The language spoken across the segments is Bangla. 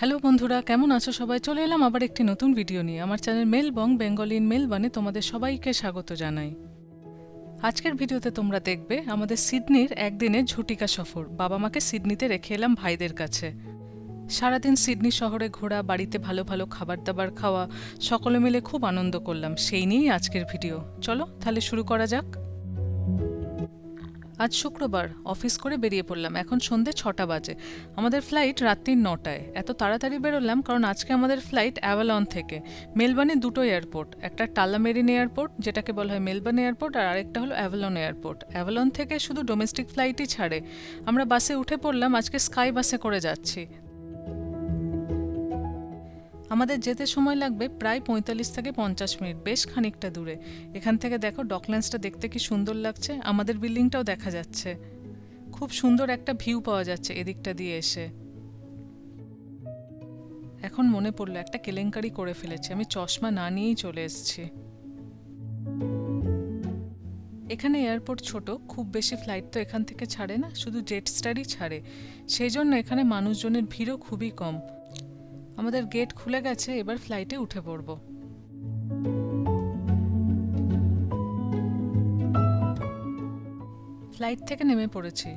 হ্যালো বন্ধুরা, কেমন আছো সবাই? চলে এলাম আবার একটি নতুন ভিডিও নিয়ে। আমার চ্যানেল মেলবং বেঙ্গলি ইন মেলবানে তোমাদের সবাইকে স্বাগত জানাই। আজকের ভিডিওতে তোমরা দেখবে আমাদের সিডনির একদিনের ঝুটিকা সফর। বাবা মাকে সিডনিতে রেখে এলাম ভাইদের কাছে। সারাদিন সিডনি শহরে ঘোরা, বাড়িতে ভালো ভালো খাবার দাবার খাওয়া, সকলে মিলে খুব আনন্দ করলাম। সেই নিয়েই আজকের ভিডিও চলো, তাহলে শুরু করা যাক। আজ শুক্রবার, অফিস করে বেরিয়ে পড়লাম। এখন সন্ধে ছটা বাজে। আমাদের ফ্লাইট রাত্রি নটায়। এত তাড়াতাড়ি বেরোলাম কারণ আজকে আমাদের ফ্লাইট অ্যাভালন থেকে। মেলবার্নে দুটো এয়ারপোর্ট, একটা টালামেরিন এয়ারপোর্ট, যেটাকে বলা হয় মেলবার্ন এয়ারপোর্ট, আর আরেকটা হলো অ্যাভালন এয়ারপোর্ট। অ্যাভালন থেকে শুধু ডোমেস্টিক ফ্লাইটই ছাড়ে। আমরা বাসে উঠে পড়লাম, আজকে স্কাই বাসে করে যাচ্ছি। আমাদের যেতে সময় লাগবে প্রায় পঁয়তাল্লিশ থেকে পঞ্চাশ মিনিট, বেশ খানিকটা দূরে। এখান থেকে দেখো ডকল্যান্ডসটা দেখতে কি সুন্দর লাগছে, আমাদের বিল্ডিংটাও দেখা যাচ্ছে। খুব সুন্দর একটা ভিউ পাওয়া যাচ্ছে এদিকটা দিয়ে এসে। এখন মনে পড়ল একটা কেলেঙ্কারি করে ফেলেছি, আমি চশমা না নিয়েই চলে এসেছি। এখানে এয়ারপোর্ট ছোট, খুব বেশি ফ্লাইট তো এখান থেকে ছাড়ে না, শুধু জেট স্টারই ছাড়ে। সেই জন্য এখানে মানুষজনের ভিড়ও খুবই কম। আমাদের গেট খুলে গেছে, এবার ফ্লাইটে উঠে পড়ব। ফ্লাইট থেকে নেমে পড়েছি।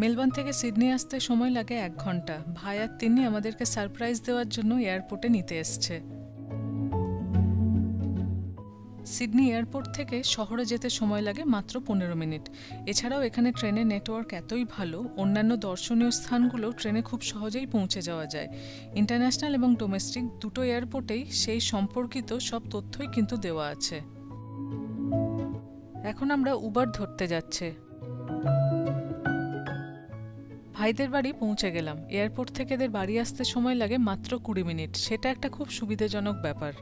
মেলবোর্ন থেকে সিডনি আসতে সময় লাগে এক ঘণ্টা। ভাই আর তিনি আমাদেরকে সারপ্রাইজ দেওয়ার জন্য এয়ারপোর্টে নিতে এসছে। সিডনি এয়ারপোর্ট থেকে শহরে যেতে সময় লাগে মাত্র পনেরো মিনিট। এছাড়াও এখানে ট্রেনের নেটওয়ার্ক এতই ভালো, অন্যান্য দর্শনীয় স্থানগুলো ট্রেনে খুব সহজেই পৌঁছে যাওয়া যায়। ইন্টারন্যাশনাল এবং ডোমেস্টিক দুটো এয়ারপোর্টেই সেই সম্পর্কিত সব তথ্যই কিন্তু দেওয়া আছে। এখন আমরা উবার ধরতে যাচ্ছে। ভাইদের বাড়ি পৌঁছে গেলাম। এয়ারপোর্ট থেকে এদের বাড়ি আসতে সময় লাগে মাত্র কুড়ি মিনিট। সেটা একটা খুব সুবিধাজনক ব্যাপার।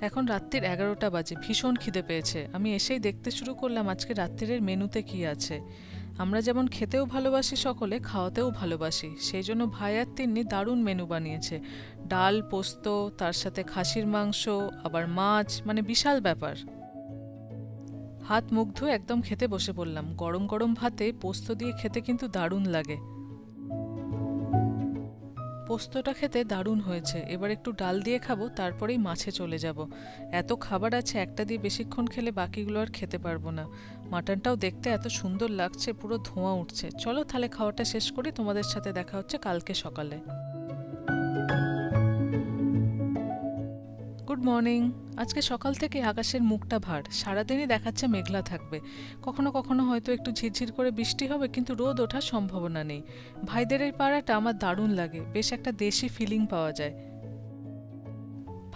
এখন রাত্রির এগারোটা বাজে, ভীষণ খিদে পেয়েছে। আমি এসেই দেখতে শুরু করলাম আজকে রাত্রিরের মেনুতে কি আছে। আমরা যেমন খেতেও ভালোবাসি সকলে, খাওয়াতেও ভালোবাসি। সেই জন্য ভাই আর তিন্নি দারুণ মেনু বানিয়েছে। ডাল, পোস্ত, তার সাথে খাসির মাংস, আবার মাছ মানে বিশাল ব্যাপার। হাত মুখ ধুয়ে একদম খেতে বসে পড়লাম। গরম গরম ভাতে পোস্ত দিয়ে খেতে কিন্তু দারুণ লাগে। পোস্তটা খেতে দারুণ হয়েছে। এবার একটু ডাল দিয়ে খাব, তারপরেই মাছে চলে যাব। এত খাবার আছে, একটা দিয়ে বেশিক্ষণ খেলে বাকিগুলো আর খেতে পারব না। মাটনটাও দেখতে এত সুন্দর লাগছে, পুরো ধোঁয়া উঠছে। চলো তাহলে খাওয়াটা শেষ করি, তোমাদের সাথে দেখা হচ্ছে কালকে সকালে। Good morning. আজকে সকাল থেকে আকাশের মুখটা ভার। সারাদিনই দেখাচ্ছে মেঘলা থাকবে। কখনো কখনো হয়তো একটু ঝিরঝির করে বৃষ্টি হবে, কিন্তু রোদ ওঠার সম্ভাবনা নেই। ভাইদের এই পাড়াটা আমার দারুণ লাগে। বেশ একটা দেশি ফিলিং পাওয়া যায়।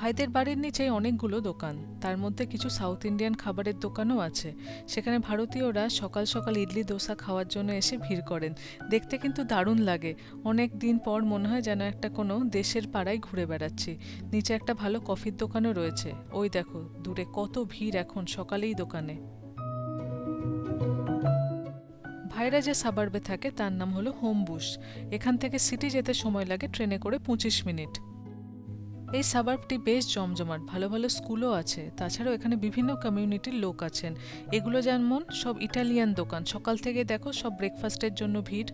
ভাইদের বাড়ির নিচেই অনেকগুলো দোকান। তার মধ্যে কিছু সাউথ ইন্ডিয়ান খাবারের দোকানও আছে। সেখানে ভারতীয়রা সকাল সকাল ইডলি দোসা খাওয়ার জন্য এসে ভিড় করেন। দেখতে কিন্তু দারুণ লাগে। অনেক দিন পর মনে হয় যেন একটা কোনো দেশের পাড়ায় ঘুরে বেড়াচ্ছি। নিচে একটা ভালো কফির দোকানও রয়েছে। ওই দেখো, দূরে কত ভিড় এখন সকালেই দোকানে। ভাইরা যে সাবার্বে থাকে তার নাম হলো হোমবুশ। এখান থেকে সিটি যেতে সময় লাগে ট্রেনে করে পঁচিশ মিনিট। এই সাবার্বটি বেশ জমজমাট, ভালো ভালো স্কুলও আছে। তাছাড়াও এখানে বিভিন্ন কমিউনিটির লোক আছেন। এগুলো যেমন সব ইটালিয়ান দোকান। সকাল থেকে দেখো সব ব্রেকফাস্টের জন্য ভিড়।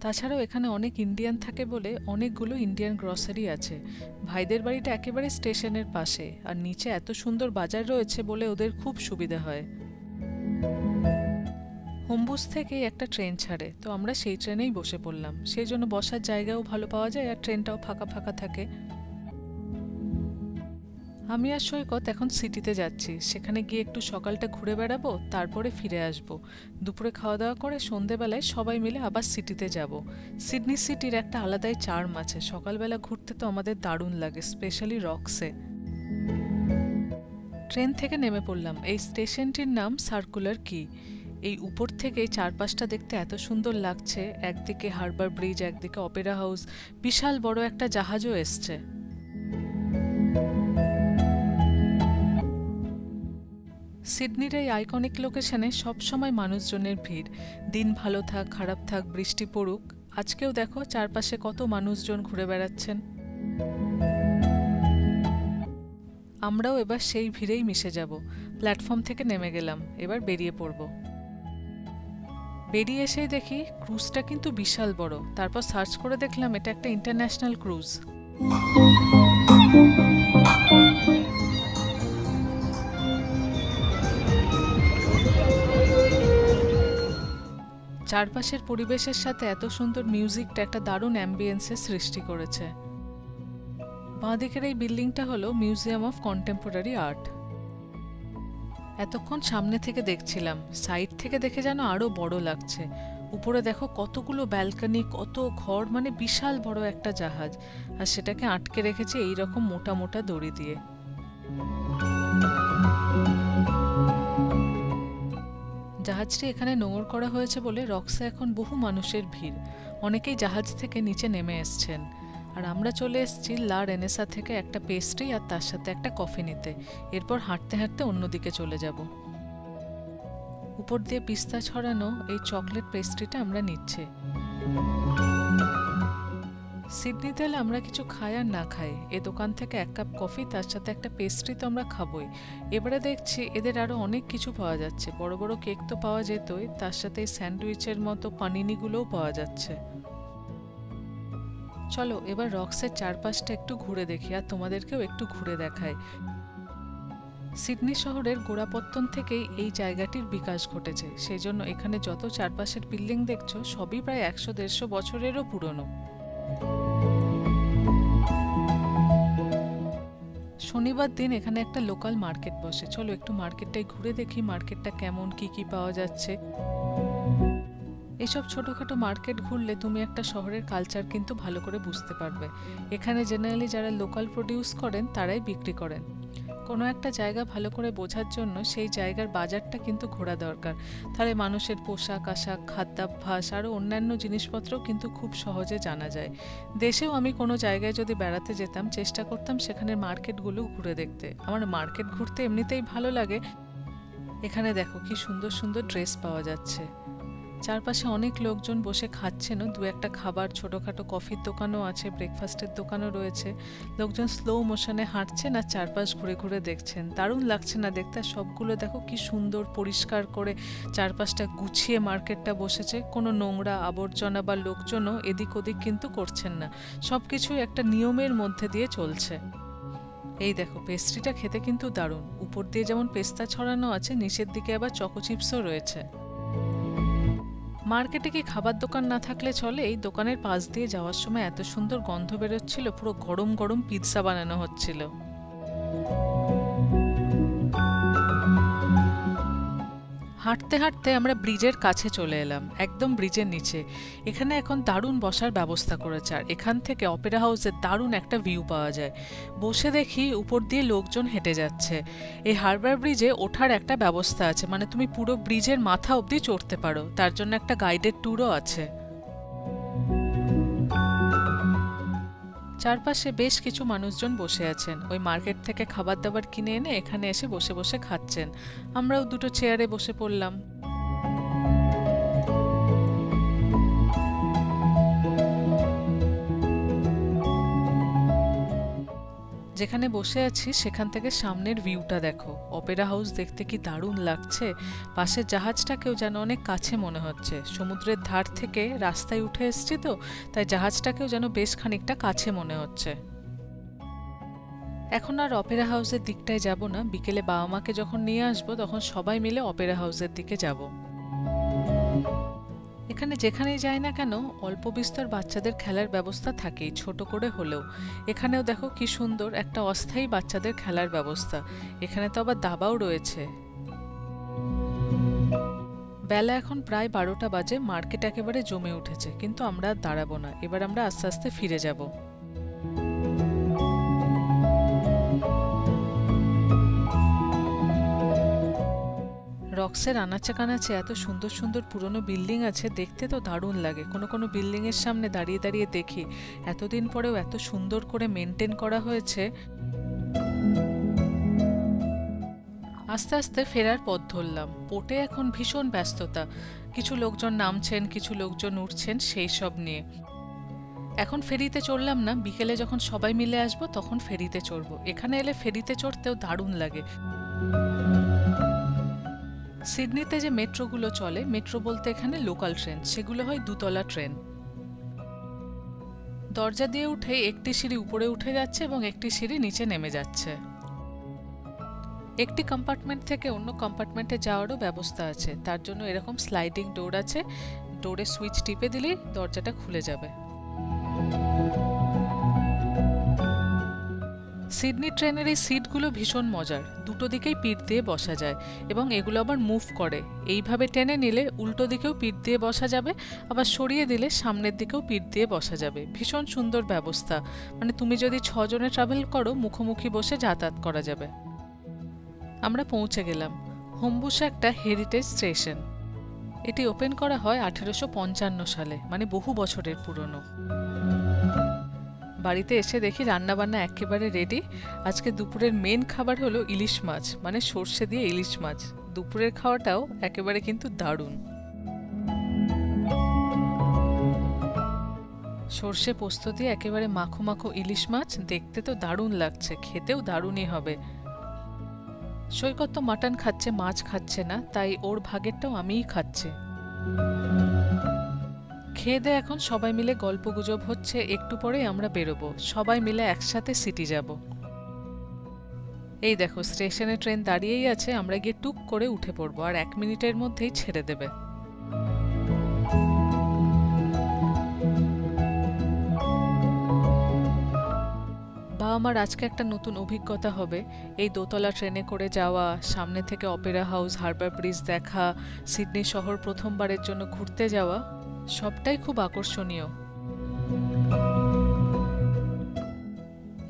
তাছাড়াও এখানে অনেক ইন্ডিয়ান থাকে বলে অনেকগুলো ইন্ডিয়ান গ্রসারি আছে। ভাইদের বাড়িটা একেবারে স্টেশনের পাশে। আর নিচে এত সুন্দর বাজার রয়েছে বলে ওদের খুব সুবিধা হয়। হোমবুস থেকে একটা ট্রেন ছাড়ে। তো আমরা সেই ট্রেনেই বসে পড়লাম। সেই জন্য বসার জায়গাও ভালো পাওয়া যায় আর ট্রেনটাও ফাঁকা ফাঁকা থাকে। আমি আর সৈকত এখন সিটিতে যাচ্ছি। সেখানে গিয়ে একটু সকালটা ঘুরে বেড়াবো, তারপরে ফিরে আসব। দুপুরে খাওয়া দাওয়া করে সন্ধেবেলায় সবাই মিলে আবার সিটিতে যাব। সিডনি সিটির একটা আলাদাই চার্ম আছে। সকালবেলা ঘুরতে তো আমাদের দারুণ লাগে স্পেশালি রক্সে। ট্রেন থেকে নেমে পড়লাম। এই স্টেশনটির নাম সার্কুলার কি এই উপর থেকে চারপাশটা দেখতে এত সুন্দর লাগছে। একদিকে হারবার ব্রিজ, একদিকে অপেরা হাউস বিশাল বড় একটা জাহাজও এসছে। সিডনির এই আইকনিক লোকেশনে সবসময় মানুষজনের ভিড়। দিন ভালো থাক, খারাপ থাক, বৃষ্টি পড়ুক। আজকেও দেখো চারপাশে কত মানুষজন ঘুরে বেড়াচ্ছেন। আমরাও এবার সেই ভিড়েই মিশে যাব। প্ল্যাটফর্ম থেকে নেমে গেলাম, এবার বেরিয়ে পড়ব। বেরিয়ে এসেই দেখি ক্রুজটা কিন্তু বিশাল বড়। তারপর সার্চ করে দেখলাম এটা একটা ইন্টারন্যাশনাল ক্রুজ। চারপাশের পরিবেশের সাথে এত সুন্দর মিউজিকটা একটা দারুণ অ্যাম্বিয়েন্সের সৃষ্টি করেছে। বাঁদিকের এই বিল্ডিংটা হলো মিউজিয়াম অফ কন্টেম্পোরারি আর্ট এতক্ষণ সামনে থেকে দেখছিলাম সাইড থেকে দেখে যেন আরও বড় লাগছে। উপরে দেখো কতগুলো ব্যালকনি কত ঘর মানে বিশাল বড় একটা জাহাজ। আর সেটাকে আটকে রেখেছে এই রকম মোটা মোটা দড়ি দিয়ে। জাহাজটি এখানে নোঙর করা হয়েছে বলে রক্সে এখন বহু মানুষের ভিড়। অনেকেই জাহাজ থেকে নিচে নেমে এসছেন। আর আমরা চলে এসেছি লা রেনেসা থেকে একটা পেস্ট্রি আর তার সাথে একটা কফি নিতে। এরপর হাঁটতে হাঁটতে অন্যদিকে চলে যাব। উপর দিয়ে পিস্তা ছড়ানো এই চকলেট পেস্ট্রিটা আমরা নিচ্ছি। সিডনিতে এলে আমরা কিছু খাই আর না খাই। এ দোকান থেকে এক কাপ কফি, তার সাথে একটা পেস্ট্রি তো আমরা খাবোই। এবারে দেখছি এদের আরও অনেক কিছু পাওয়া যাচ্ছে। বড় বড় কেক তো পাওয়া যেতই, তার সাথে স্যান্ডউইচের মতো পানিনিগুলোও পাওয়া যাচ্ছে। চলো, এবার রক্সের চারপাশটা একটু ঘুরে দেখি, আর তোমাদেরকেও একটু ঘুরে দেখাই। সিডনি শহরের গোড়াপত্তন থেকেই এই জায়গাটির বিকাশ ঘটেছে। সেই জন্য এখানে যত চারপাশের বিল্ডিং দেখছ, সবই প্রায় একশো দেড়শো বছরেরও পুরনো। শনিবার দিন এখানে একটা লোকাল মার্কেট বসে। চলো একটু মার্কেটটাই ঘুরে দেখি মার্কেটটা কেমন, কি কি পাওয়া যাচ্ছে। এসব ছোটোখাটো মার্কেট ঘুরলে তুমি একটা শহরের কালচার কিন্তু ভালো করে বুঝতে পারবে। এখানে জেনারেলি যারা লোকাল প্রডিউস করেন, তারাই বিক্রি করেন। কোনো একটা জায়গা ভালো করে বোঝার জন্য সেই জায়গার বাজারটা কিন্তু ঘোরা দরকার। তাহলে মানুষের পোশাক, আশাক, খাদ্যাভ্যাস আরও অন্যান্য জিনিসপত্রও কিন্তু খুব সহজে জানা যায়। দেশেও আমি কোনো জায়গায় যদি বেড়াতে যেতাম, চেষ্টা করতাম সেখানের মার্কেটগুলো ঘুরে দেখতে। আমার মার্কেট ঘুরতে এমনিতেই ভালো লাগে। এখানে দেখো কি সুন্দর সুন্দর ড্রেস পাওয়া যাচ্ছে। চারপাশে অনেক লোকজন বসে খাচ্ছেনও দু একটা খাবার, ছোটোখাটো কফির দোকানও আছে ব্রেকফাস্টের দোকানও রয়েছে। লোকজন স্লো মোশনে হাঁটছেন আর চারপাশ ঘুরে ঘুরে দেখছেন। দারুণ লাগছে না দেখতে? সবগুলো দেখো কি সুন্দর, পরিষ্কার করে চারপাশটা গুছিয়ে মার্কেটটা বসেছে। কোনো নোংরা আবর্জনা বা লোকজনও এদিক ওদিক কিন্তু করছেন না। সব কিছুই একটা নিয়মের মধ্যে দিয়ে চলছে। এই দেখো পেস্ট্রিটা খেতে কিন্তু দারুণ। উপর দিয়ে যেমন পেস্তা ছড়ানো আছে, নিচের দিকে আবার চকো চিপসও রয়েছে। মার্কেটে কি খাবার দোকান না থাকলে চলে? এই দোকানের পাশ দিয়ে যাওয়ার সময় এত সুন্দর গন্ধ বেরোচ্ছিল, পুরো গরম গরম পিৎজা বানানো হচ্ছিল। হাঁটতে হাঁটতে আমরা ব্রিজের কাছে চলে এলাম, একদম ব্রিজের নিচে। এখানে এখন দারুণ বসার ব্যবস্থা করেছে আর এখান থেকে অপেরা হাউসের দারুণ একটা ভিউ পাওয়া যায়। বসে দেখি উপর দিয়ে লোকজন হেঁটে যাচ্ছে। এই হারবার ব্রিজে ওঠার একটা ব্যবস্থা আছে মানে তুমি পুরো ব্রিজের মাথা অবধি চড়তে পারো। তার জন্য একটা গাইডেড ট্যুরও আছে। চারপাশে বেশ কিছু মানুষজন বসে আছেন। ওই মার্কেট থেকে খাবার দাবার কিনে এনে এখানে এসে বসে বসে খাচ্ছেন। আমরাও দুটো চেয়ারে বসে পড়লাম। যেখানে বসে আছি, সেখান থেকে সামনের ভিউটা দেখো। অপেরা হাউস দেখতে কি দারুণ লাগছে? পাশের জাহাজটাকেও যেন অনেক কাছে মনে হচ্ছে। সমুদ্রের ধার থেকে রাস্তায় উঠে এসছি তো, তাই জাহাজটাকেও যেন বেশ খানিকটা কাছে মনে হচ্ছে। এখন আর অপেরা হাউসের দিকটায় যাব না। বিকেলে বাবা মাকে যখন নিয়ে আসব, তখন সবাই মিলে অপেরা হাউসের দিকে যাব। এখানে যেখানেই যাই না কেন, অল্প বিস্তর বাচ্চাদের খেলার ব্যবস্থা থাকেই, ছোট করে হলেও। এখানেও দেখো কি সুন্দর একটা অস্থায়ী বাচ্চাদের খেলার ব্যবস্থা। এখানে তো আবার দাবাও রয়েছে। বেলা এখন প্রায় বারোটা বাজে, মার্কেট একেবারে জমে উঠেছে, কিন্তু আমরা দাঁড়াবো না। এবার আমরা আস্তে আস্তে ফিরে যাব। রক্সের আনাচে কানাচে এত সুন্দর সুন্দর পুরনো বিল্ডিং আছে, দেখতে তো দারুণ লাগে। কোনো কোনো বিল্ডিংয়ের সামনে দাঁড়িয়ে দাঁড়িয়ে দেখি। এতদিন পরেও এত সুন্দর করে মেনটেন করা হয়েছে। আস্তে আস্তে ফেরার পথ ধরলাম। পোর্টে এখন ভীষণ ব্যস্ততা। কিছু লোকজন নামছেন, কিছু লোকজন উঠছেন, সেই সব নিয়ে। এখন ফেরিতে চড়লাম না। বিকেলে যখন সবাই মিলে আসব, তখন ফেরিতে চড়বো। এখানে এলে ফেরিতে চড়তেও দারুণ লাগে। সিডনিতে যে মেট্রোগুলো চলে, মেট্রো বলতে এখানে লোকাল ট্রেন, সেগুলো হয় দুতলা ট্রেন। দরজা দিয়ে উঠে একটি সিঁড়ি উপরে উঠে যাচ্ছে এবং একটি সিঁড়ি নিচে নেমে যাচ্ছে। একটি কম্পার্টমেন্ট থেকে অন্য কম্পার্টমেন্টে যাওয়ারও ব্যবস্থা আছে। তার জন্য এরকম স্লাইডিং ডোর আছে। ডোরে সুইচ টিপে দিলেই দরজাটা খুলে যাবে। সিডনি ট্রেনের এই সিটগুলো ভীষণ মজার। দুটো দিকেই পিঠ দিয়ে বসা যায় এবং এগুলো আবার মুভ করে। এইভাবে টেনে নিলে উল্টো দিকেও পিঠ দিয়ে বসা যাবে, আবার সরিয়ে দিলে সামনের দিকেও পিঠ দিয়ে বসা যাবে। ভীষণ সুন্দর ব্যবস্থা। মানে তুমি যদি ছজনে ট্রাভেল করো, মুখোমুখি বসে যাতায়াত করা যাবে। আমরা পৌঁছে গেলাম। হোম্বুসা একটা হেরিটেজ স্টেশন এটি ওপেন করা হয় আঠেরোশো পঞ্চান্ন সালে মানে বহু বছরের পুরনো। বাড়িতে এসে দেখি রান্নাবান্না একেবারে রেডি আজকে দুপুরের মেন খাবার হলো ইলিশ মাছ মানে সর্ষে দিয়ে ইলিশ মাছ। দুপুরের খাওয়াটাও একেবারে কিন্তু দারুণ। সর্ষে পোস্ত দিয়ে একেবারে মাখো মাখো ইলিশ মাছ, দেখতে তো দারুণ লাগছে, খেতেও দারুণই হবে। সৈকত তো মাটন খাচ্ছে, মাছ খাচ্ছে না, তাই ওর ভাগেরটাও আমিই খাচ্ছি। খেয়ে দিয়ে এখন, সবাই মিলে গল্পগুজব হচ্ছে, একটু পরেই আমরা বেরোবো। সবাই মিলে একসাথে সিটি যাব। এই দেখো, স্টেশনে ট্রেন দাঁড়িয়েই আছে, আমরা গিয়ে টুক করে উঠে পড়ব, আর এক মিনিটের মধ্যেই ছেড়ে দেবে। বাবা মার আজকে একটা নতুন অভিজ্ঞতা হবে। এই দোতলা ট্রেনে করে যাওয়া, সামনে থেকে অপেরা হাউস, হারবার ব্রিজ দেখা, সিডনি শহর প্রথমবারের জন্য ঘুরতে যাওয়া। সবটাই খুব আকর্ষণীয়।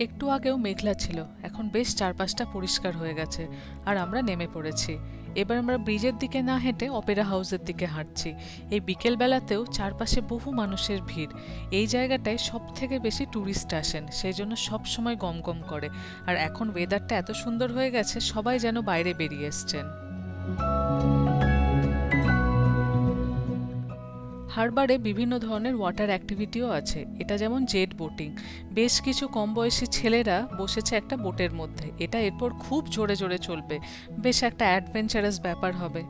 একটু আগেও মেঘলা ছিল, এখন বেশ চারপাশটা পরিষ্কার হয়ে গেছে, আর আমরা নেমে পড়েছি। এবার আমরা ব্রিজের দিকে না হেঁটে অপেরা হাউসের দিকে হাঁটছি। এই বিকেলবেলাতেও চারপাশে বহু মানুষের ভিড়। এই জায়গাটায় সব থেকে বেশি ট্যুরিস্ট আসেন, সেই জন্য সব সময় গম গম করে। আর এখন ওয়েদারটা এত সুন্দর হয়ে গেছে, সবাই যেন বাইরে বেরিয়ে এসছেন। হারবারে বিভিন্ন ধরনের ওয়াটার অ্যাক্টিভিটিও আছে। এটা যেমন জেট বোটিং বেশ কিছু কম বয়সী ছেলেরা বসেছে একটা বোটের মধ্যে। এটা এরপর খুব জোরে জোরে চলবে। বেশ একটা অ্যাডভেঞ্চারাস ব্যাপার হবে।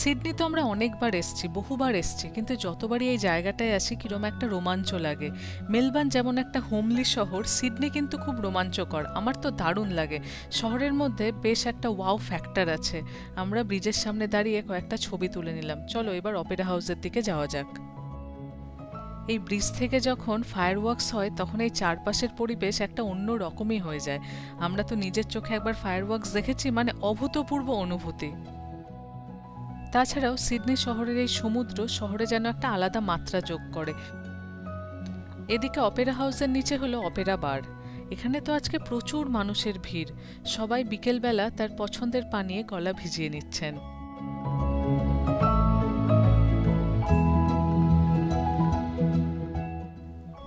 সিডনি তো আমরা অনেকবার এসছি, বহুবার এসছি, কিন্তু যতবারই এই জায়গাটায় আসি কিরম একটা রোমাঞ্চ লাগে। মেলবার্ন যেমন একটা হোমলি শহর, সিডনি কিন্তু খুব রোমাঞ্চকর, আমার তো দারুণ লাগে। শহরের মধ্যে বেশ একটা ওয়াও ফ্যাক্টর আছে। আমরা ব্রিজের সামনে দাঁড়িয়ে কয়েকটা ছবি তুলে নিলাম। চলো এবার অপেরা হাউসের দিকে যাওয়া যাক। এই ব্রিজ থেকে যখন ফায়ার ফায়ারওয়ার্কস হয়, তখন এই চারপাশের পরিবেশ একটা অন্য রকমই হয়ে যায়। আমরা তো নিজের চোখে একবার ফায়ার ফায়ারওয়ার্কস দেখেছি মানে অভূতপূর্ব অনুভূতি। তাছাড়াও সিডনি শহরের এই সমুদ্র শহরে যেন একটা আলাদা মাত্রা যোগ করে। এদিকে অপেরা হাউসের নিচে হলো অপেরা বার। এখানে তো আজকে প্রচুর মানুষের ভিড়। সবাই বিকেলবেলা তার পছন্দের পানীয়ে গলা ভিজিয়ে নিচ্ছেন।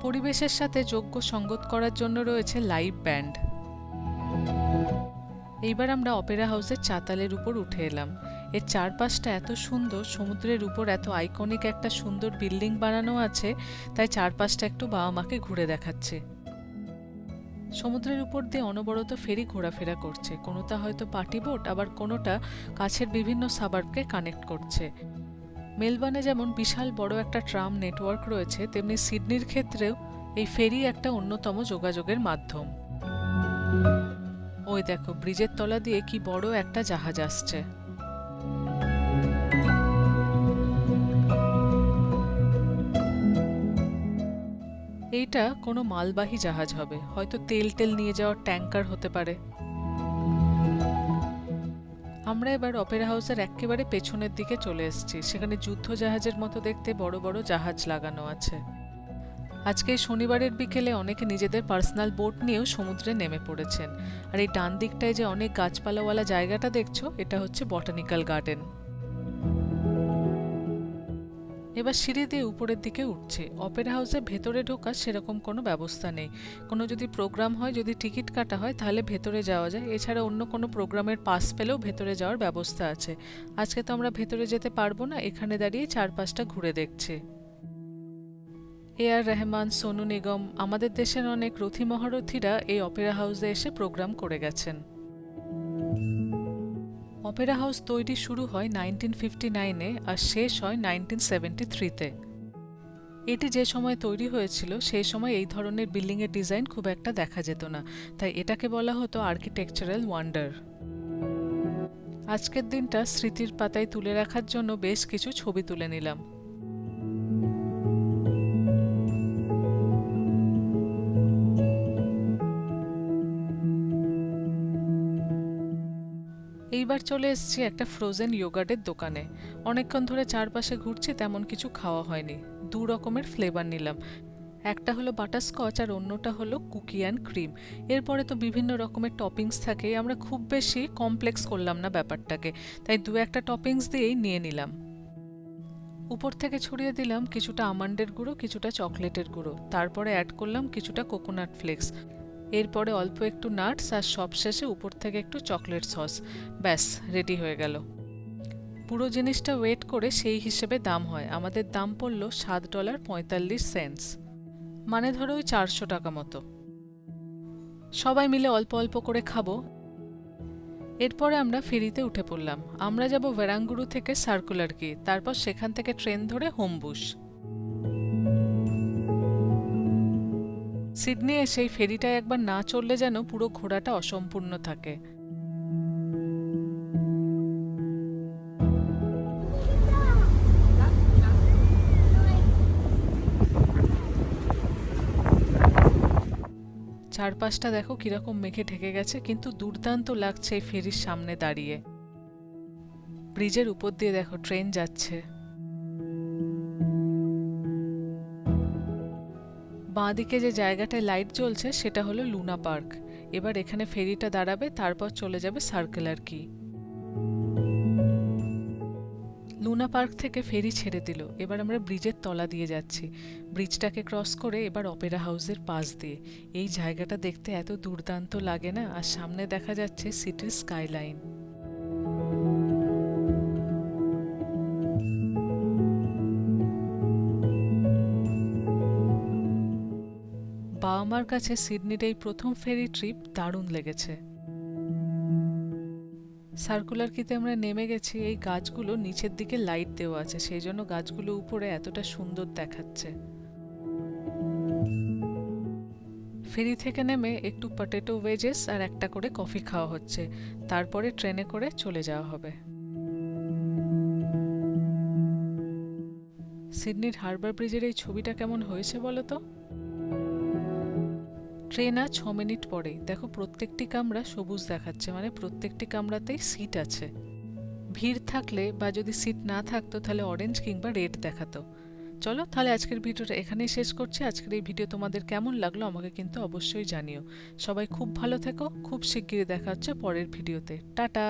পরিবেশের সাথে যোগ্য সঙ্গত করার জন্য রয়েছে লাইভ ব্যান্ড। এইবার আমরা অপেরা হাউসের চাতালের উপর উঠে এলাম। এর চারপাশটা এত সুন্দর, সমুদ্রের উপর এত আইকনিক একটা সুন্দর বিল্ডিং বানানো আছে, তাই চারপাশটা একটু বাবা মাকে ঘুরে দেখাচ্ছে। সমুদ্রের উপর দিয়ে অনবরত ফেরি ঘোরাফেরা করছে। কোনোটা হয়তো পার্টি বোট, আবার কোনোটা কাছের বিভিন্ন সাবার্বকে কানেক্ট করছে। মেলবার্নে যেমন বিশাল বড় একটা ট্রাম নেটওয়ার্ক রয়েছে, তেমনি সিডনির ক্ষেত্রেও এই ফেরি একটা অন্যতম যোগাযোগের মাধ্যম। ওই দেখো, ব্রিজের তলা দিয়ে কি বড় একটা জাহাজ আসছে। এইটা কোনো মালবাহী জাহাজ হবে। হয়তো তেল তেল নিয়ে যাওয়ার ট্যাঙ্কার হতে পারে। আমরা এবার অপেরা হাউসের একেবারে পেছনের দিকে চলে এসেছি। সেখানে যুদ্ধ জাহাজের মতো দেখতে বড় বড় জাহাজ লাগানো আছে। আজকে শনিবারের বিকেলে অনেকে নিজেদের পার্সোনাল বোট নিয়েও সমুদ্রে নেমে পড়েছেন। আর এই ডান দিকটায় যে অনেক গাছপালাওয়ালা জায়গাটা দেখছ, এটা হচ্ছে বটানিক্যাল গার্ডেন। এবার সিঁড়ি দিয়ে উপরের দিকে উঠছে। অপেরা হাউসে ভেতরে ঢোকার সেরকম কোনো ব্যবস্থা নেই। কোনো যদি প্রোগ্রাম হয়, যদি টিকিট কাটা হয়, তাহলে ভেতরে যাওয়া যায়। এছাড়া অন্য কোনো প্রোগ্রামের পাস পেলেও ভেতরে যাওয়ার ব্যবস্থা আছে। আজকে তো আমরা ভেতরে যেতে পারব না, এখানে দাঁড়িয়ে চারপাশটা ঘুরে দেখছে। এ আর রহমান, সোনু নিগম, আমাদের দেশের অনেক রথী মহারথীরা এই অপেরা হাউসে এসে প্রোগ্রাম করে গেছেন। অপেরা হাউস তৈরি শুরু হয় নাইনটিন ফিফটি নাইনে আর শেষ হয় নাইনটিন সেভেন্টি থ্রিতে। এটি যে সময় তৈরি হয়েছিল, সেই সময় এই ধরনের বিল্ডিংয়ের ডিজাইন খুব একটা দেখা যেত না, তাই এটাকে বলা হতো আর্কিটেকচারাল ওয়ান্ডার। আজকের দিনটা স্মৃতির পাতায় তুলে রাখার জন্য বেশ কিছু ছবি তুলে নিলাম। এইবার চলে এসছি একটা ফ্রোজেন ইয়োগার্টের দোকানে। অনেকক্ষণ ধরে চারপাশে ঘুরছি, তেমন কিছু খাওয়া হয়নি। দু রকমের ফ্লেভার নিলাম। একটা হলো বাটারস্কচ আর অন্যটা হলো কুকি অ্যান্ড ক্রিম এরপরে তো বিভিন্ন রকমের টপিংস থাকে, আমরা খুব বেশি কমপ্লেক্স করলাম না ব্যাপারটাকে। তাই দু একটা টপিংস দিয়েই নিয়ে নিলাম। উপর থেকে ছড়িয়ে দিলাম কিছুটা আমন্ডের গুঁড়ো, কিছুটা চকলেটের গুঁড়ো। তারপরে অ্যাড করলাম কিছুটা কোকোনাট ফ্লেক্স এরপরে অল্প একটু নাটস আর সবশেষে উপর থেকে একটু চকলেট সস। ব্যাস রেডি হয়ে গেল। পুরো জিনিসটা ওয়েট করে সেই হিসেবে দাম হয়। আমাদের দাম পড়ল সাত ডলার পঁয়তাল্লিশ সেন্টস মানে ধরো ওই চারশো টাকা মতো। সবাই মিলে অল্প অল্প করে খাব। এরপরে আমরা ফেরিতে উঠে পড়লাম। আমরা যাব ভেরাঙ্গুরু থেকে সার্কুলার কি তারপর সেখান থেকে ট্রেন ধরে হোমবুশ সিডনি এসে এই ফেরিটায় একবার না চললে যেন পুরো ঘোরাটা অসম্পূর্ণ থাকে। চারপাশটা দেখো কীরকম মেঘে ঢেকে গেছে, কিন্তু দুর্দান্ত লাগছে এই ফেরির সামনে দাঁড়িয়ে। ব্রিজের উপর দিয়ে দেখো, ট্রেন যাচ্ছে। বাঁদিকে যে জায়গাটায় লাইট জ্বলছে, সেটা হলো লুনা পার্ক এবার এখানে ফেরিটা দাঁড়াবে, তারপর চলে যাবে সার্কেলার কি। লুনা পার্ক থেকে ফেরি ছেড়ে দিল। এবার আমরা ব্রিজের তলা দিয়ে যাচ্ছি। ব্রিজটাকে ক্রস করে এবার অপেরা হাউসের পাশ দিয়ে। এই জায়গাটা দেখতে এত দুর্দান্ত লাগে না? আর সামনে দেখা যাচ্ছে সিটির স্কাইলাইন বাবা মার কাছে সিডনির এই প্রথম ফেরি ট্রিপ দারুণ লেগেছে। সার্কুলার কিতে আমরা নেমে গেছি, এই গাছগুলো নিচের দিকে লাইট দেওয়া আছে, সেই জন্য গাছগুলো উপরে এতটা সুন্দর দেখাচ্ছে। ফেরি থেকে নেমে একটু পটেটো ওয়েজেস আর একটা করে কফি খাওয়া হচ্ছে, তারপরে ট্রেনে করে চলে যাওয়া হবে। সিডনির হারবার ব্রিজের এই ছবিটা কেমন হয়েছে বলো তো? ট্রেন আর ছ মিনিট পরেই। দেখো প্রত্যেকটি কামরা সবুজ দেখাচ্ছে মানে প্রত্যেকটি কামরাতেই সিট আছে। ভিড় থাকলে বা যদি সিট না থাকতো, তাহলে অরেঞ্জ কিংবা রেড দেখাতো। চলো তাহলে আজকের ভিডিওটা এখানেই শেষ করছি। আজকের এই ভিডিও তোমাদের কেমন লাগল আমাকে কিন্তু অবশ্যই জানিও। সবাই খুব ভালো থেকো, খুব শিগগিরই দেখা হচ্ছে পরের ভিডিওতে। টাটা!